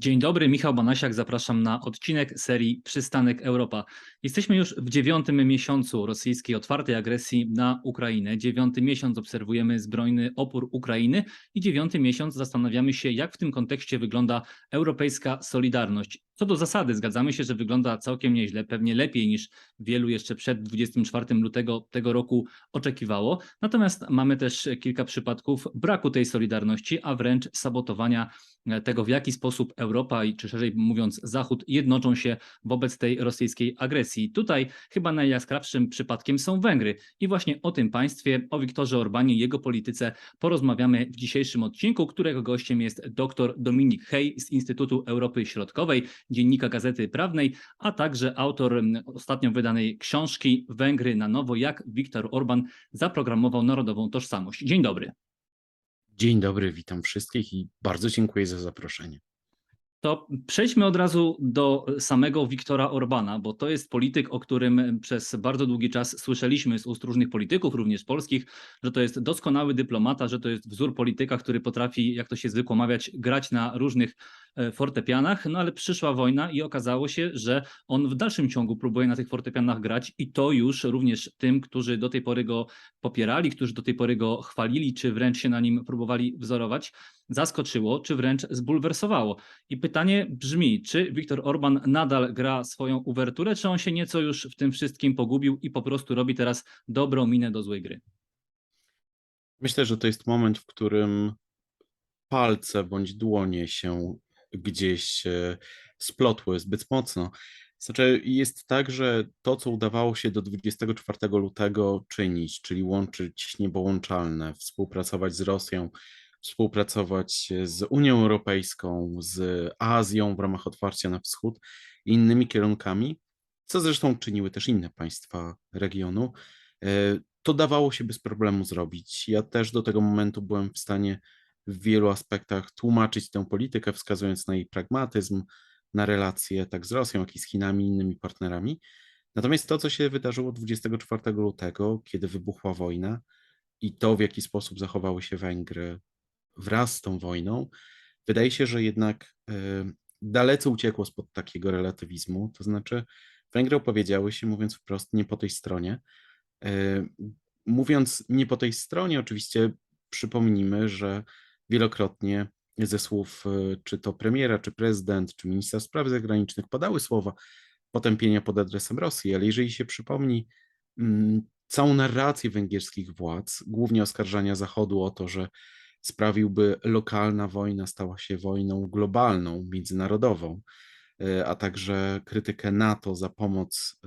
Dzień dobry, Michał Banasiak, zapraszam na odcinek serii Przystanek Europa. Jesteśmy już w dziewiątym miesiącu rosyjskiej otwartej agresji na Ukrainę. Dziewiąty miesiąc obserwujemy zbrojny opór Ukrainy i dziewiąty miesiąc zastanawiamy się, jak w tym kontekście wygląda europejska solidarność. Co do zasady, zgadzamy się, że wygląda całkiem nieźle, pewnie lepiej niż wielu jeszcze przed 24 lutego tego roku oczekiwało. Natomiast mamy też kilka przypadków braku tej solidarności, a wręcz sabotowania tego, w jaki sposób Europa i czy szerzej mówiąc Zachód jednoczą się wobec tej rosyjskiej agresji. Tutaj chyba najjaskrawszym przypadkiem są Węgry. I właśnie o tym państwie, o Wiktorze Orbanie i jego polityce porozmawiamy w dzisiejszym odcinku, którego gościem jest dr Dominik Hej z Instytutu Europy Środkowej, dziennika Gazety Prawnej, a także autor ostatnio wydanej książki Węgry na nowo, jak Viktor Orban zaprogramował narodową tożsamość. Dzień dobry. Dzień dobry, witam wszystkich i bardzo dziękuję za zaproszenie. To przejdźmy od razu do samego Wiktora Orbana, bo to jest polityk, o którym przez bardzo długi czas słyszeliśmy z ust różnych polityków, również polskich, że to jest doskonały dyplomata, że to jest wzór polityka, który potrafi, jak to się zwykło mawiać, grać na różnych e, fortepianach, no ale przyszła wojna i okazało się, że on w dalszym ciągu próbuje na tych fortepianach grać i to już również tym, którzy do tej pory go popierali, którzy do tej pory go chwalili, czy wręcz się na nim próbowali wzorować, zaskoczyło, czy wręcz zbulwersowało. I pytanie brzmi, czy Viktor Orban nadal gra swoją uwerturę, czy on się nieco już w tym wszystkim pogubił i po prostu robi teraz dobrą minę do złej gry? Myślę, że to jest moment, w którym palce bądź dłonie się gdzieś e, splotły zbyt mocno. Znaczy, jest tak, że to, co udawało się do 24 lutego czynić, czyli łączyć niepołączalne, współpracować z Rosją, współpracować z Unią Europejską, z Azją w ramach otwarcia na wschód i innymi kierunkami, co zresztą czyniły też inne państwa regionu, e, to dawało się bez problemu zrobić. Ja też do tego momentu byłem w stanie w wielu aspektach tłumaczyć tę politykę, wskazując na jej pragmatyzm, na relacje tak z Rosją, jak i z Chinami innymi partnerami. Natomiast to, co się wydarzyło 24 lutego, kiedy wybuchła wojna i to, w jaki sposób zachowały się Węgry wraz z tą wojną, wydaje się, że jednak e, dalece uciekło spod takiego relatywizmu. To znaczy, Węgry opowiedziały się, mówiąc wprost, nie po tej stronie. E, mówiąc nie po tej stronie, oczywiście przypomnijmy, że wielokrotnie ze słów e, czy to premiera, czy prezydent, czy ministra spraw zagranicznych padały słowa potępienia pod adresem Rosji, ale jeżeli się przypomni mm, całą narrację węgierskich władz, głównie oskarżania Zachodu o to, że sprawiłby lokalna wojna stała się wojną globalną, międzynarodową, e, a także krytykę NATO za pomoc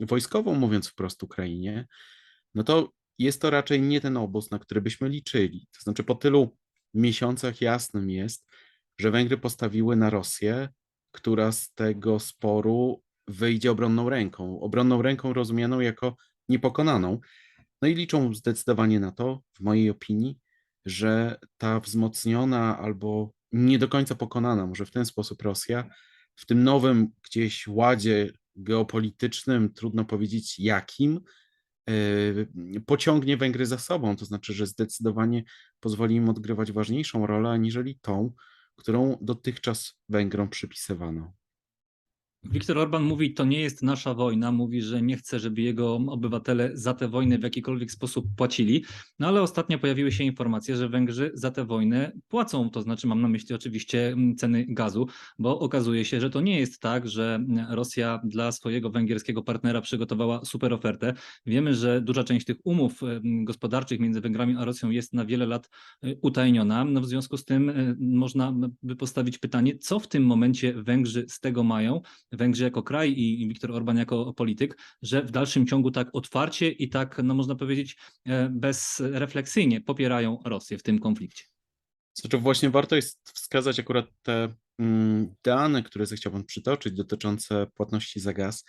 wojskową, mówiąc wprost Ukrainie, no to jest to raczej nie ten obóz, na który byśmy liczyli. To znaczy, po tylu miesiącach jasnym jest, że Węgry postawiły na Rosję, która z tego sporu wyjdzie obronną ręką. Obronną ręką rozumianą jako niepokonaną. No i liczą zdecydowanie na to, w mojej opinii, że ta wzmocniona albo nie do końca pokonana, może w ten sposób Rosja, w tym nowym gdzieś ładzie geopolitycznym, trudno powiedzieć jakim, e, pociągnie Węgry za sobą. To znaczy, że zdecydowanie pozwoli im odgrywać ważniejszą rolę aniżeli tą, którą dotychczas Węgrom przypisywano. Viktor Orban mówi, to nie jest nasza wojna, mówi, że nie chce, żeby jego obywatele za tę wojnę w jakikolwiek sposób płacili, no ale ostatnio pojawiły się informacje, że Węgrzy za tę wojnę płacą, to znaczy mam na myśli oczywiście mm, ceny gazu, bo okazuje się, że to nie jest tak, że Rosja dla swojego węgierskiego partnera przygotowała super ofertę. Wiemy, że duża część tych umów mm, gospodarczych między Węgrami a Rosją jest na wiele lat y, utajniona, no w związku z tym y, można by postawić pytanie, co w tym momencie Węgrzy z tego mają, Węgrzy jako kraj i Viktor Orban jako polityk, że w dalszym ciągu tak otwarcie i tak, no można powiedzieć, e, bezrefleksyjnie popierają Rosję w tym konflikcie. Znaczy właśnie warto jest wskazać akurat te mm, dane, które zechciał Pan przytoczyć dotyczące płatności za gaz.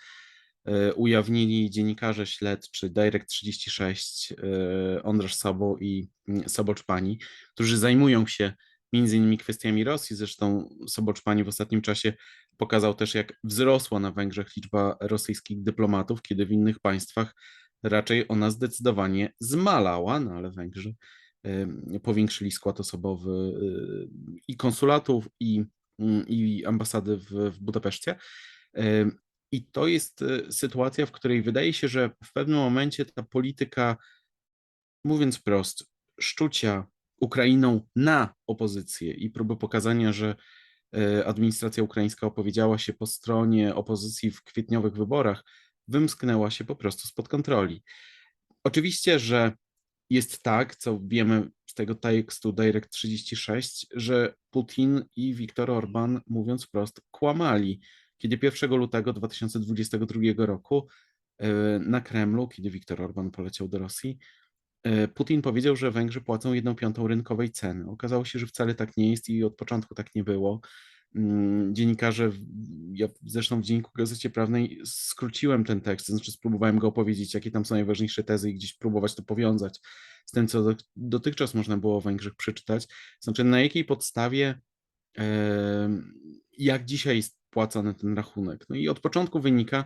E, ujawnili dziennikarze śledczy Direct36, e, Ondrzej Sabo i mm, Soboczpani, którzy zajmują się między innymi kwestiami Rosji. Zresztą Soboczpani w ostatnim czasie pokazał też, jak wzrosła na Węgrzech liczba rosyjskich dyplomatów, kiedy w innych państwach raczej ona zdecydowanie zmalała, no ale Węgrzy powiększyli skład osobowy y, i konsulatów, i mm, i ambasady w, w Budapeszcie. I to jest y, sytuacja, w której wydaje się, że w pewnym momencie ta polityka, mówiąc wprost, szczucia Ukrainą na opozycję i próby pokazania, że administracja ukraińska opowiedziała się po stronie opozycji w kwietniowych wyborach, wymsknęła się po prostu spod kontroli. Oczywiście, że jest tak, co wiemy z tego tekstu Direct 36, że Putin i Viktor Orban, mówiąc wprost, kłamali. Kiedy 1 lutego 2022 roku e, na Kremlu, kiedy Viktor Orban poleciał do Rosji, e, Putin powiedział, że Węgrzy płacą jedną piątą rynkowej ceny. Okazało się, że wcale tak nie jest i od początku tak nie było. Mm, Dziennikarze, ja zresztą w Dzienniku Gazecie Prawnej skróciłem ten tekst, to znaczy spróbowałem go opowiedzieć, jakie tam są najważniejsze tezy i gdzieś próbować to powiązać z tym, co do, dotychczas można było o Węgrzech przeczytać. Znaczy, na jakiej podstawie, em, jak dzisiaj jest płacony ten rachunek. No i od początku wynika,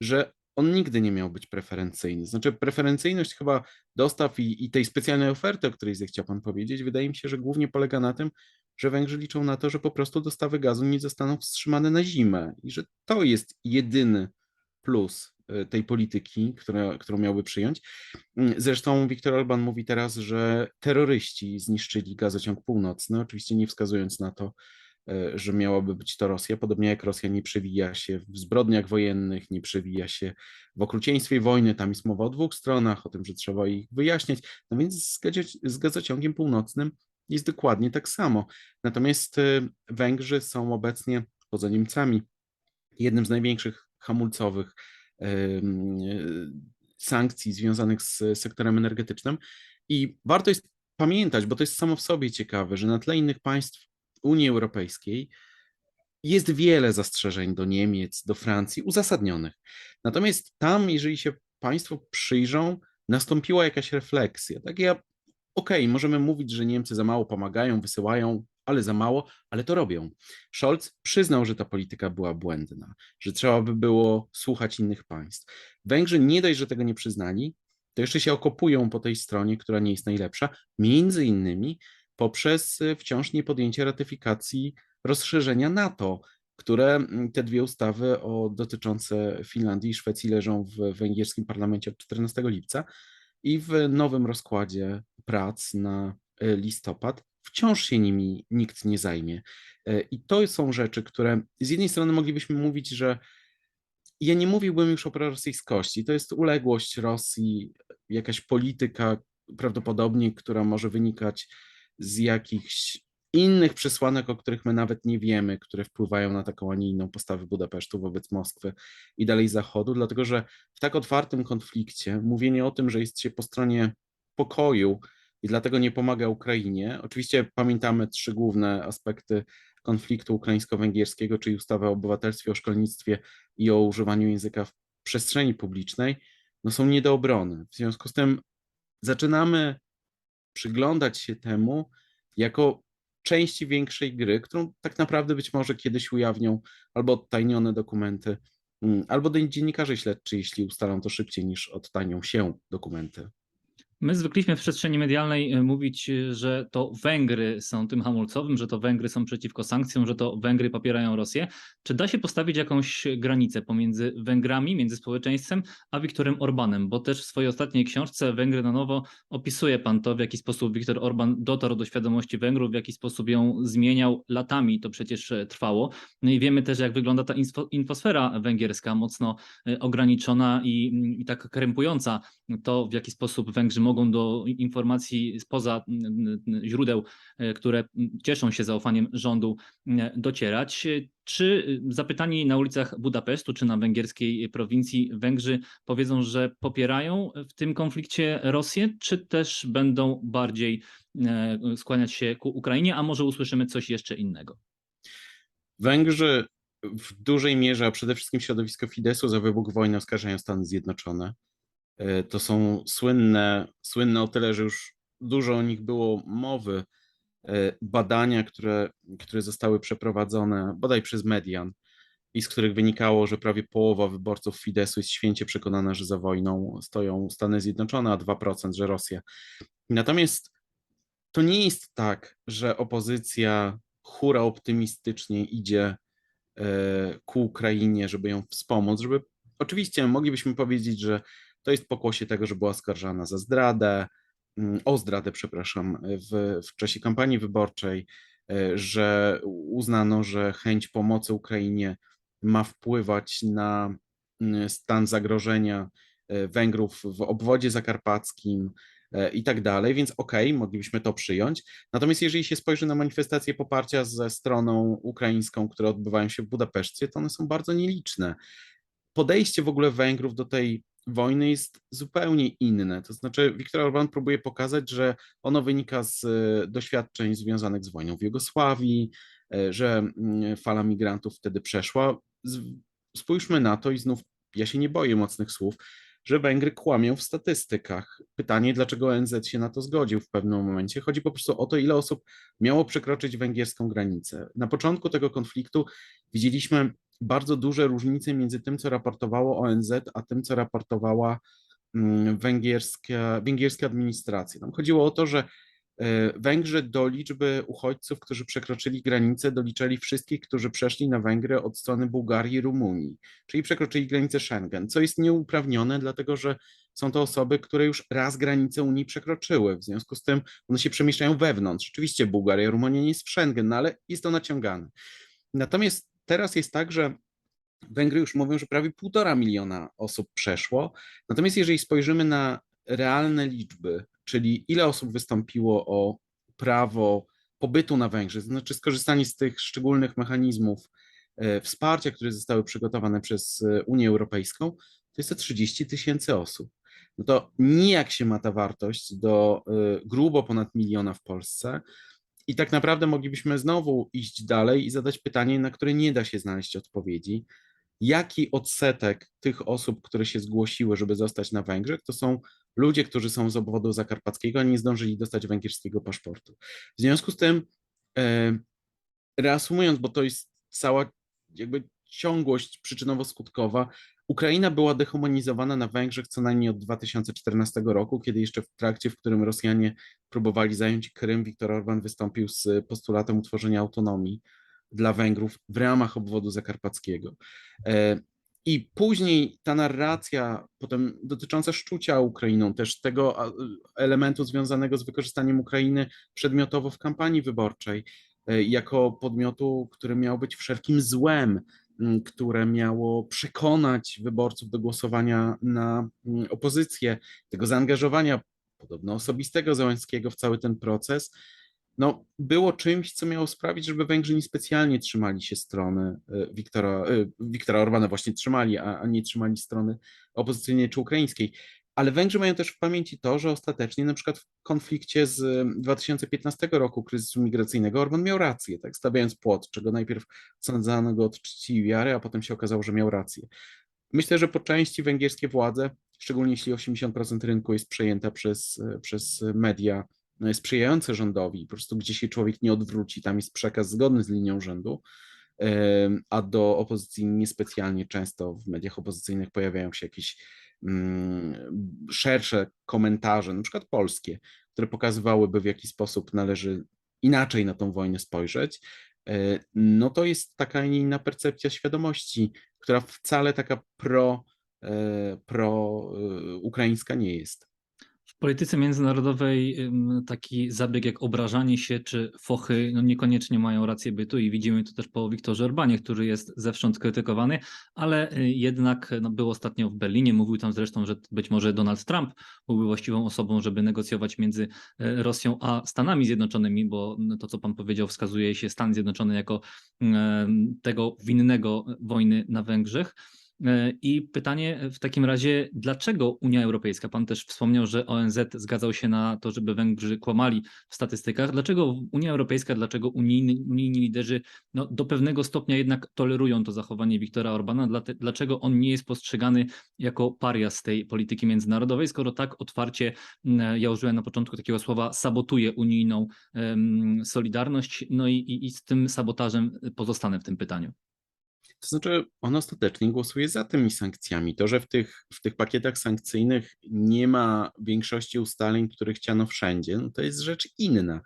że on nigdy nie miał być preferencyjny. Znaczy, preferencyjność chyba dostaw i, i tej specjalnej oferty, o której zechciał Pan powiedzieć, wydaje mi się, że głównie polega na tym, że Węgrzy liczą na to, że po prostu dostawy gazu nie zostaną wstrzymane na zimę i że to jest jedyny plus e, tej polityki, którą miałby przyjąć. Mm, Zresztą Viktor Orban mówi teraz, że terroryści zniszczyli gazociąg północny, oczywiście nie wskazując na to, że miałaby być to Rosja, podobnie jak Rosja nie przewija się w zbrodniach wojennych, nie przewija się w okrucieństwie wojny, tam jest mowa o dwóch stronach, o tym, że trzeba ich wyjaśniać, no więc z, gazo- z gazociągiem północnym jest dokładnie tak samo. Natomiast e, Węgrzy są obecnie, poza Niemcami, jednym z największych hamulcowych e, sankcji związanych z sektorem energetycznym. I warto jest pamiętać, bo to jest samo w sobie ciekawe, że na tle innych państw Unii Europejskiej jest wiele zastrzeżeń do Niemiec, do Francji uzasadnionych. Natomiast tam, jeżeli się Państwo przyjrzą, nastąpiła jakaś refleksja. Tak ja, okej, możemy mówić, że Niemcy za mało pomagają, wysyłają, ale za mało, ale to robią. Scholz przyznał, że ta polityka była błędna, że trzeba by było słuchać innych państw. Węgrzy nie dość, że tego nie przyznali, to jeszcze się okopują po tej stronie, która nie jest najlepsza, między innymi poprzez y, wciąż niepodjęcie ratyfikacji rozszerzenia NATO, które mm, te dwie ustawy o, dotyczące Finlandii i Szwecji leżą w węgierskim parlamencie od 14 lipca i w nowym rozkładzie prac na y, listopad wciąż się nimi nikt nie zajmie. Y, I to są rzeczy, które z jednej strony moglibyśmy mówić, że ja nie mówiłbym już o prorosyjskości. To jest uległość Rosji, jakaś polityka prawdopodobnie, która może wynikać z jakichś innych przesłanek, o których my nawet nie wiemy, które wpływają na taką, a nie inną postawę Budapesztu wobec Moskwy i dalej Zachodu, dlatego że w tak otwartym konflikcie mówienie o tym, że jest się po stronie pokoju i dlatego nie pomaga Ukrainie. Oczywiście pamiętamy trzy główne aspekty konfliktu ukraińsko-węgierskiego, czyli ustawę o obywatelstwie, o szkolnictwie i o używaniu języka w przestrzeni publicznej, no są nie do obrony. W związku z tym zaczynamy przyglądać się temu jako części większej gry, którą tak naprawdę być może kiedyś ujawnią albo odtajnione dokumenty, mm, albo dziennikarze śledczy, jeśli ustalą to szybciej niż odtajnią się dokumenty. My zwykliśmy w przestrzeni medialnej e, mówić, e, że to Węgry są tym hamulcowym, że to Węgry są przeciwko sankcjom, że to Węgry popierają Rosję. Czy da się postawić jakąś granicę pomiędzy Węgrami, między społeczeństwem, a Viktorem Orbanem? Bo też w swojej ostatniej książce Węgry na nowo opisuje pan to, w jaki sposób Viktor Orban dotarł do świadomości Węgrów, w jaki sposób ją zmieniał latami. To przecież e, trwało. No i wiemy też, jak wygląda ta info, infosfera węgierska, mocno ograniczona i, i tak krępująca to, w jaki sposób Węgrzy mogą do informacji spoza źródeł, e, które cieszą się zaufaniem rządu, mm, docierać. Czy zapytani na ulicach Budapesztu czy na węgierskiej prowincji Węgrzy powiedzą, że popierają w tym konflikcie Rosję, czy też będą bardziej e, skłaniać się ku Ukrainie, a może usłyszymy coś jeszcze innego? Węgrzy w dużej mierze, a przede wszystkim środowisko Fidesu za wybuch wojny oskarżają Stany Zjednoczone. E, To są słynne, słynne o tyle, że już dużo o nich było mowy, e, badania, które, które zostały przeprowadzone bodaj przez Median i z których wynikało, że prawie połowa wyborców Fidesu jest święcie przekonana, że za wojną stoją Stany Zjednoczone, a 2%, że Rosja. Natomiast to nie jest tak, że opozycja hura optymistycznie idzie e, ku Ukrainie, żeby ją wspomóc, żeby oczywiście moglibyśmy powiedzieć, że to jest pokłosie tego, że była oskarżana za zdradę, mm, o zdradę, przepraszam, w, w czasie kampanii wyborczej, e, że uznano, że chęć pomocy Ukrainie ma wpływać na mm, stan zagrożenia e, Węgrów w obwodzie zakarpackim e, i tak dalej, więc okej, moglibyśmy to przyjąć. Natomiast jeżeli się spojrzy na manifestacje poparcia ze stroną ukraińską, które odbywają się w Budapeszcie, to one są bardzo nieliczne. Podejście w ogóle Węgrów do tej wojny jest zupełnie inne. To znaczy, Viktor Orban próbuje pokazać, że ono wynika z e, doświadczeń związanych z wojną w Jugosławii, e, że mm, fala migrantów wtedy przeszła. Spójrzmy na to i znów ja się nie boję mocnych słów, że Węgry kłamią w statystykach. Pytanie, dlaczego ONZ się na to zgodził w pewnym momencie. Chodzi po prostu o to, ile osób miało przekroczyć węgierską granicę. Na początku tego konfliktu widzieliśmy bardzo duże różnice między tym, co raportowało ONZ, a tym, co raportowała mm, węgierska, węgierska administracja. Tam chodziło o to, że e, Węgrzy do liczby uchodźców, którzy przekroczyli granicę, doliczali wszystkich, którzy przeszli na Węgry od strony Bułgarii i Rumunii, czyli przekroczyli granicę Schengen, co jest nieuprawnione, dlatego że są to osoby, które już raz granicę Unii przekroczyły. W związku z tym one się przemieszczają wewnątrz. Oczywiście Bułgaria Rumunia nie jest w Schengen, no ale jest to naciągane. Natomiast teraz jest tak, że Węgry już mówią, że prawie półtora miliona osób przeszło. Natomiast jeżeli spojrzymy na realne liczby, czyli ile osób wystąpiło o prawo pobytu na Węgrzech, to znaczy skorzystanie z tych szczególnych mechanizmów e, wsparcia, które zostały przygotowane przez e, Unię Europejską, to jest to 30 tysięcy osób. No to nijak się ma ta wartość do e, grubo ponad miliona w Polsce. I tak naprawdę moglibyśmy znowu iść dalej i zadać pytanie, na które nie da się znaleźć odpowiedzi. Jaki odsetek tych osób, które się zgłosiły, żeby zostać na Węgrzech, to są ludzie, którzy są z obwodu zakarpackiego, nie zdążyli dostać węgierskiego paszportu. W związku z tym, e, reasumując, bo to jest cała jakby ciągłość przyczynowo-skutkowa, Ukraina była dehumanizowana na Węgrzech co najmniej od 2014 roku, kiedy jeszcze w trakcie, w którym Rosjanie próbowali zająć Krym, Viktor Orban wystąpił z postulatem utworzenia autonomii dla Węgrów w ramach obwodu zakarpackiego. E, I później ta narracja, potem dotycząca szczucia Ukrainą, też tego elementu związanego z wykorzystaniem Ukrainy przedmiotowo w kampanii wyborczej, e, jako podmiotu, który miał być wszelkim złem, które miało przekonać wyborców do głosowania na opozycję, tego zaangażowania podobno osobistego Załęckiego w cały ten proces, no, było czymś, co miało sprawić, żeby Węgrzy niespecjalnie trzymali się strony y, Wiktora, y, Wiktora Orbana, właśnie trzymali, a, a nie trzymali strony opozycyjnej czy ukraińskiej. Ale Węgrzy mają też w pamięci to, że ostatecznie na przykład w konflikcie z y, 2015 roku kryzysu migracyjnego Orban miał rację, tak, stawiając płot, czego najpierw sądzano go od czci i wiary, a potem się okazało, że miał rację. Myślę, że po części węgierskie władze, szczególnie jeśli 80% rynku jest przejęta przez, przez media no, sprzyjające rządowi, po prostu gdzie się człowiek nie odwróci, tam jest przekaz zgodny z linią rządu, a do opozycji niespecjalnie często w mediach opozycyjnych pojawiają się jakieś szersze komentarze, na przykład polskie, które pokazywałyby, w jaki sposób należy inaczej na tą wojnę spojrzeć, e, no to jest taka inna percepcja świadomości, która wcale taka pro, e, pro e, ukraińska nie jest. W polityce międzynarodowej taki zabieg jak obrażanie się czy fochy no niekoniecznie mają rację bytu i widzimy to też po Wiktorze Orbanie, który jest zewsząd krytykowany, ale y, jednak no, był ostatnio w Berlinie, mówił tam zresztą, że być może Donald Trump byłby właściwą osobą, żeby negocjować między y, Rosją a Stanami Zjednoczonymi, bo no, to, co pan powiedział, wskazuje się Stan Zjednoczony jako em, tego winnego wojny na Węgrzech. E, I pytanie w takim razie, dlaczego Unia Europejska? Pan też wspomniał, że ONZ zgadzał się na to, żeby Węgrzy kłamali w statystykach. Dlaczego Unia Europejska, dlaczego unijni, unijni liderzy no, do pewnego stopnia jednak tolerują to zachowanie Viktora Orbana? Dlaczego on nie jest postrzegany jako paria z tej polityki międzynarodowej, skoro tak otwarcie, mm, ja użyłem na początku takiego słowa, sabotuje unijną em, solidarność? No i, i, i z tym sabotażem pozostanę w tym pytaniu. To znaczy, on ostatecznie głosuje za tymi sankcjami. To, że w tych, w tych pakietach sankcyjnych nie ma większości ustaleń, które chciano wszędzie, no to jest rzecz inna.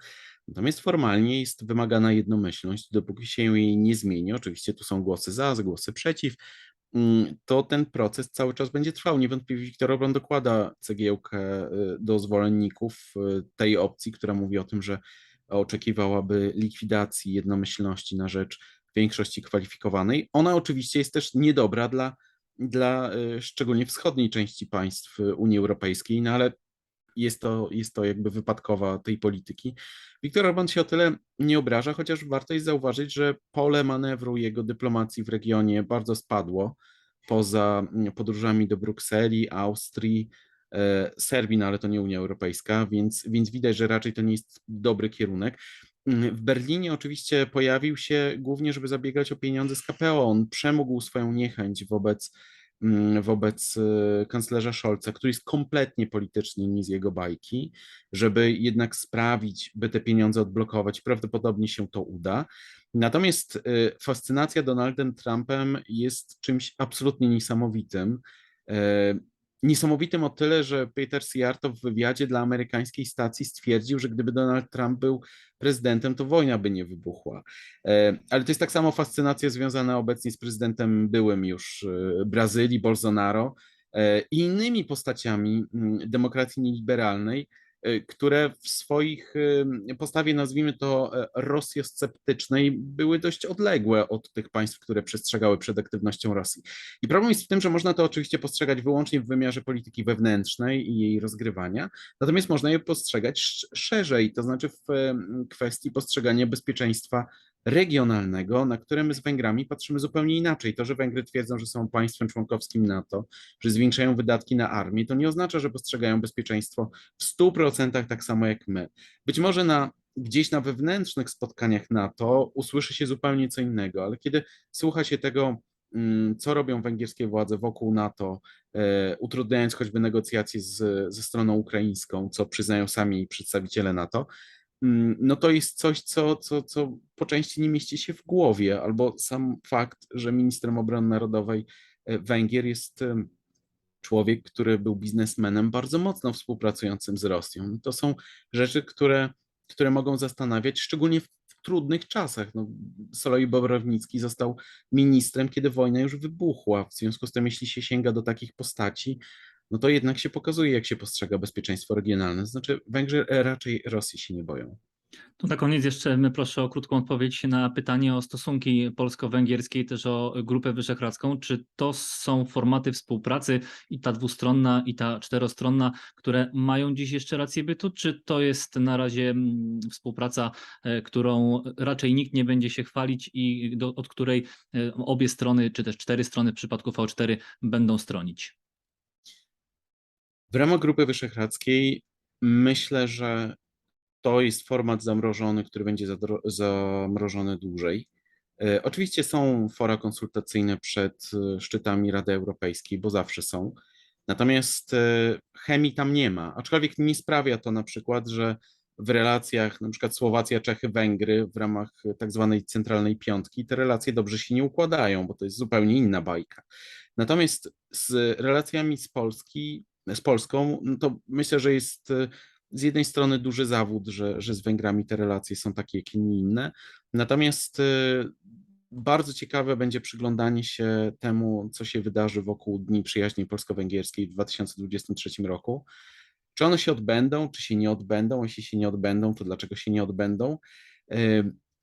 Natomiast formalnie jest wymagana jednomyślność, dopóki się jej nie zmieni. Oczywiście tu są głosy za, głosy przeciw, mm, to ten proces cały czas będzie trwał. Niewątpliwie Viktor Orban dokłada cegiełkę y, do zwolenników y, tej opcji, która mówi o tym, że oczekiwałaby likwidacji jednomyślności na rzecz większości kwalifikowanej. Ona oczywiście jest też niedobra dla, dla y, szczególnie wschodniej części państw Unii Europejskiej, no ale jest to, jest to jakby wypadkowa tej polityki. Viktor Orban się o tyle nie obraża, chociaż warto jest zauważyć, że pole manewru jego dyplomacji w regionie bardzo spadło poza mm, podróżami do Brukseli, Austrii, e, Serbii, no ale to nie Unia Europejska, więc, więc widać, że raczej to nie jest dobry kierunek. Mm, w Berlinie oczywiście pojawił się głównie, żeby zabiegać o pieniądze z KPO. On przemógł swoją niechęć wobec Mm, wobec y, kanclerza Scholza, który jest kompletnie polityczny, nie z jego bajki, żeby jednak sprawić, by te pieniądze odblokować. Prawdopodobnie się to uda. Natomiast y, fascynacja Donaldem Trumpem jest czymś absolutnie niesamowitym. Niesamowitym o tyle, że Peter Siarto w wywiadzie dla amerykańskiej stacji stwierdził, że gdyby Donald Trump był prezydentem, to wojna by nie wybuchła. E, ale to jest tak samo fascynacja związana obecnie z prezydentem byłym już e, Brazylii, Bolsonaro e, i innymi postaciami mm, demokracji nieliberalnej, które w swoich y, postawie, nazwijmy to e, rosjosceptycznej, były dość odległe od tych państw, które przestrzegały przed aktywnością Rosji. I problem jest w tym, że można to oczywiście postrzegać wyłącznie w wymiarze polityki wewnętrznej i jej rozgrywania, natomiast można je postrzegać szerzej, to znaczy w kwestii postrzegania bezpieczeństwa regionalnego, na które my z Węgrami patrzymy zupełnie inaczej. To, że Węgry twierdzą, że są państwem członkowskim NATO, że zwiększają wydatki na armię, to nie oznacza, że postrzegają bezpieczeństwo w 100% tak samo jak my. Być może na gdzieś na wewnętrznych spotkaniach NATO usłyszy się zupełnie co innego, ale kiedy słucha się tego, mm, co robią węgierskie władze wokół NATO, e, utrudniając choćby negocjacje z, ze stroną ukraińską, co przyznają sami przedstawiciele NATO, no to jest coś, co, co, co po części nie mieści się w głowie, albo sam fakt, że ministrem obrony narodowej e, Węgier jest człowiek, który był biznesmenem bardzo mocno współpracującym z Rosją. To są rzeczy, które, które mogą zastanawiać, szczególnie w trudnych czasach. No, Soloi Bobrownicki został ministrem, kiedy wojna już wybuchła. W związku z tym, jeśli się sięga do takich postaci, no to jednak się pokazuje, jak się postrzega bezpieczeństwo regionalne. Znaczy, Węgrzy raczej Rosji się nie boją. To na koniec jeszcze proszę o krótką odpowiedź na pytanie o stosunki polsko-węgierskie i też o Grupę Wyszehradzką. Czy to są formaty współpracy i ta dwustronna i ta czterostronna, które mają dziś jeszcze rację bytu, czy to jest na razie mm, współpraca, e, którą raczej nikt nie będzie się chwalić i do, od której e, obie strony, czy też cztery strony w przypadku V4 będą stronić? W ramach Grupy Wyszehradzkiej myślę, że to jest format zamrożony, który będzie zamrożony dłużej. E, oczywiście są fora konsultacyjne przed e, szczytami Rady Europejskiej, bo zawsze są. Natomiast e, chemii tam nie ma, aczkolwiek nie sprawia to na przykład, że w relacjach na przykład Słowacja, Czechy, Węgry w ramach tak zwanej centralnej piątki te relacje dobrze się nie układają, bo to jest zupełnie inna bajka. Natomiast z relacjami z Polski z Polską, no to myślę, że jest e, z jednej strony duży zawód, że, że z Węgrami te relacje są takie, jak nie inne. Natomiast e, bardzo ciekawe będzie przyglądanie się temu, co się wydarzy wokół Dni Przyjaźni Polsko-Węgierskiej w 2023 roku. Czy one się odbędą, czy się nie odbędą? Jeśli się nie odbędą, to dlaczego się nie odbędą? E,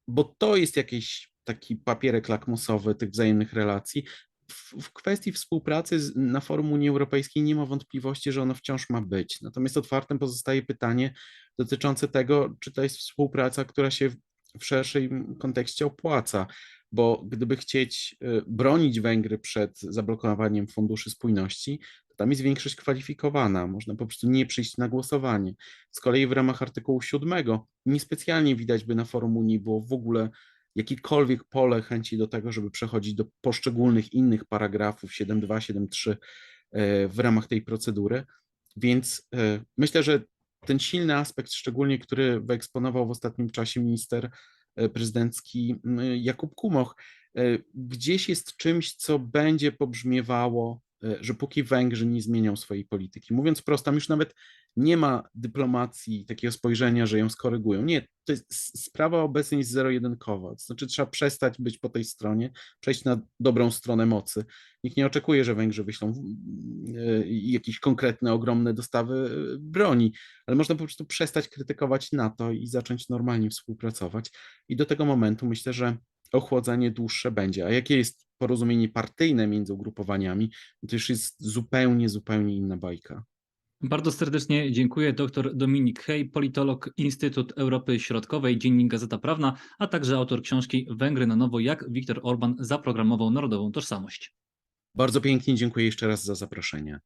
bo to jest jakiś taki papierek lakmusowy tych wzajemnych relacji w, kwestii współpracy na forum Unii Europejskiej nie ma wątpliwości, że ono wciąż ma być. Natomiast otwartym pozostaje pytanie dotyczące tego, czy to jest współpraca, która się w szerszym kontekście opłaca, bo gdyby chcieć y, bronić Węgry przed zablokowaniem funduszy spójności, to tam jest większość kwalifikowana, można po prostu nie przyjść na głosowanie. Z kolei w ramach artykułu 7 niespecjalnie widać by na forum Unii było w ogóle jakiekolwiek pole chęci do tego, żeby przechodzić do poszczególnych innych paragrafów 7.2, 7.3 e, w ramach tej procedury. Więc e, myślę, że ten silny aspekt, szczególnie który wyeksponował w ostatnim czasie minister e, prezydencki Jakub Kumoch, gdzieś jest czymś, co będzie pobrzmiewało że póki Węgrzy nie zmienią swojej polityki, mówiąc prosto, tam już nawet nie ma dyplomacji, takiego spojrzenia, że ją skorygują. Nie, to jest sprawa obecnie jest zero-jedynkowa. To znaczy trzeba przestać być po tej stronie, przejść na dobrą stronę mocy. Nikt nie oczekuje, że Węgrzy wyślą e, jakieś konkretne, ogromne dostawy e, broni, ale można po prostu przestać krytykować NATO i zacząć normalnie współpracować. I do tego momentu myślę, że ochłodzenie dłuższe będzie. A jakie jest porozumienie partyjne między ugrupowaniami, to już jest zupełnie, zupełnie inna bajka. Bardzo serdecznie dziękuję dr Dominik Hej, politolog Instytut Europy Środkowej, Dziennik Gazeta Prawna, a także autor książki Węgry na nowo, jak Viktor Orban zaprogramował narodową tożsamość. Bardzo pięknie dziękuję jeszcze raz za zaproszenie.